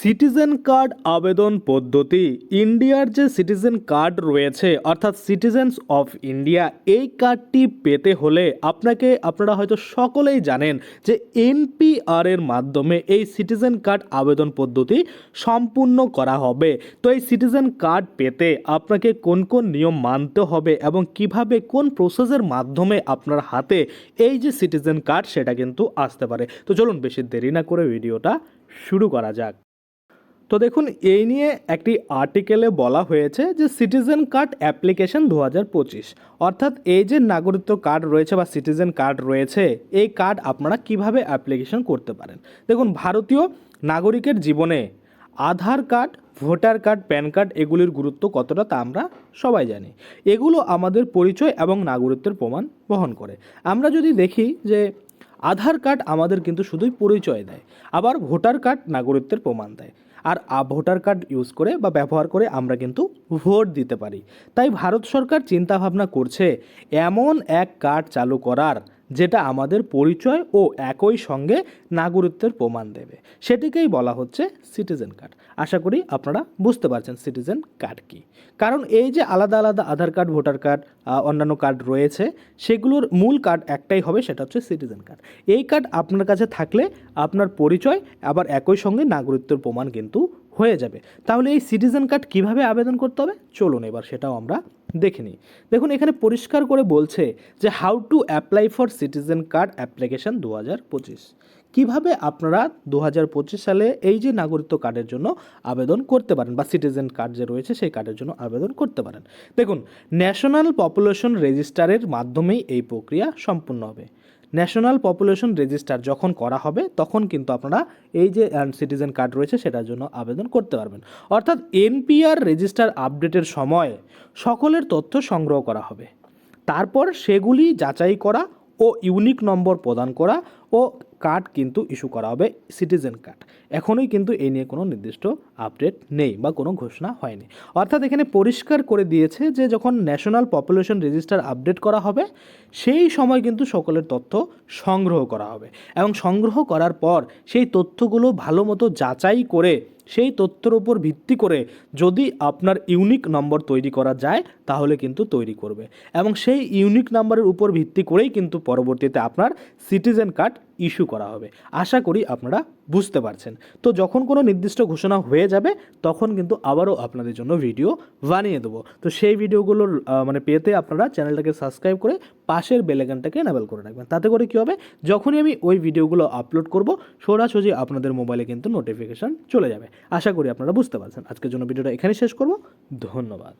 Citizen card আবেদন পদ্ধতি। ইন্ডিয়ার যে সিটিজেন কার্ড রয়েছে, অর্থাৎ সিটিজেন্স অফ ইন্ডিয়া, এই কার্ডটি পেতে হলে আপনাকে, আপনারা হয়তো সকলেই জানেন যে এনপিআর এর মাধ্যমে এই সিটিজেন কার্ড আবেদন পদ্ধতি সম্পূর্ণ করা হবে। তো এই সিটিজেন কার্ড পেতে আপনাকে কোন কোন নিয়ম মানতে হবে এবং কীভাবে কোন প্রসেসের মাধ্যমে আপনার হাতে এই যে সিটিজেন কার্ড, সেটা কিন্তু আসতে পারে। তো চলুন বেশি দেরি না করে ভিডিওটা শুরু করা যাক। তো দেখুন, এই নিয়ে একটি আর্টিকেলে বলা হয়েছে যে সিটিজেন কার্ড অ্যাপ্লিকেশন দু হাজার পঁচিশ। অর্থাৎ এই যে নাগরিকত্ব কার্ড রয়েছে বা সিটিজেন কার্ড রয়েছে, এই কার্ড আপনারা কীভাবে অ্যাপ্লিকেশন করতে পারেন? দেখুন, ভারতীয় নাগরিকের জীবনে Aadhaar card voter card PAN card এগুলির গুরুত্ব কতটা তা আমরা সবাই জানি। এগুলো আমাদের পরিচয় এবং নাগরিকত্বের প্রমাণ বহন করে। আমরা যদি দেখি যে আধার কার্ড আমাদের কিন্তু শুধুই পরিচয় দেয়, আবার ভোটার কার্ড নাগরিকত্বের প্রমাণ দেয়। আর ভোটার কার্ড ইউজ করে বা ব্যবহার করে আমরা কিন্তু ভোট দিতে পারি। তাই ভারত সরকার চিন্তাভাবনা করছে, এমন এক কার্ড চালু করার। যেটা আমাদের পরিচয় ও একই সঙ্গে নাগরিকত্বের প্রমাণ দেবে। সেটিকেই বলা হচ্ছে সিটিজেন কার্ড আশা করি আপনারা বুঝতে পারছেন সিটিজেন কার্ড কী। কারণ এই যে আলাদা আলাদা আধার কার্ড, ভোটার কার্ড অন্যান্য কার্ড রয়েছে, সেগুলোর মূল কার্ড একটাই হবে, সেটা হচ্ছে সিটিজেন কার্ড এই কার্ড আপনার কাছে থাকলে আপনার পরিচয়, আবার একই সঙ্গে নাগরিকত্বের প্রমাণ কিন্তু হয়ে যাবে। তাহলে এই সিটিজেন কার্ড কীভাবে আবেদন করতে হবে? চলুন এবার সেটাও আমরা দেখে নিই। দেখুন, এখানে পরিষ্কার করে বলছে যে how to apply for citizen card application দু হাজার পঁচিশ। কীভাবে আপনারা দু হাজার পঁচিশ সালে এই যে নাগরিকত্ব কার্ডের জন্য আবেদন করতে পারেন বা সিটিজেন কার্ড যে রয়েছে সেই কার্ডের জন্য আবেদন করতে পারেন। দেখুন ন্যাশনাল পপুলেশন রেজিস্টারের মাধ্যমেই এই প্রক্রিয়া সম্পূর্ণ হবে। ন্যাশনাল পপুলেশন রেজিস্টার যখন করা হবে, তখন কিন্তু আপনারা এই যে সিটিজেন কার্ড রয়েছে, সেটার জন্য আবেদন করতে পারবেন। অর্থাৎ এনপিআর রেজিস্টার আপডেটের সময় সকলের তথ্য সংগ্রহ করা হবে। তারপর সেগুলি যাচাই করা ও ইউনিক নম্বর প্রদান করা ও কার্ড কিন্তু ইস্যু করা হবে, সিটিজেন কার্ড। এখনই কিন্তু এই নিয়ে কোনো নির্দিষ্ট আপডেট নেই বা কোনো ঘোষণা হয়নি। অর্থাৎ এখানে পরিষ্কার করে দিয়েছে যে যখন ন্যাশনাল পপুলেশন রেজিস্টার আপডেট করা হবে, সেই সময় কিন্তু সকলের তথ্য সংগ্রহ করা হবে। এবং সংগ্রহ করার পর সেই তথ্যগুলো ভালো মতো যাচাই করে সেই তথ্যের উপর ভিত্তি করে যদি আপনার ইউনিক নম্বর তৈরি করা যায় তাহলে কিন্তু তৈরি করবে। এবং সেই ইউনিক নাম্বারের উপর ভিত্তি করেই কিন্তু পরবর্তীতে আপনার সিটিজেন কার্ড ইস্যু করা হবে। আশা করি আপনারা বুঝতে পারছেন। তো যখন কোনো নির্দিষ্ট ঘোষণা হয়ে যাবে তখন কিন্তু আবারও আপনাদের জন্য ভিডিও বানিয়ে দেবো। তো সেই ভিডিওগুলোর আহ, মানে পেতে আপনারা চ্যানেলটাকে সাবস্ক্রাইব করে পাশের বেলেগানটাকে এনাবেল করে রাখবেন। তাতে করে কী হবে? যখনই আমি ওই ভিডিওগুলো আপলোড করব সোজাসুজি আপনাদের মোবাইলে কিন্তু নোটিফিকেশান চলে যাবে। আশা করি আপনারা বুঝতে পারছেন। আজকের জন্য ভিডিওটা এখানে শেষ করব। ধন্যবাদ।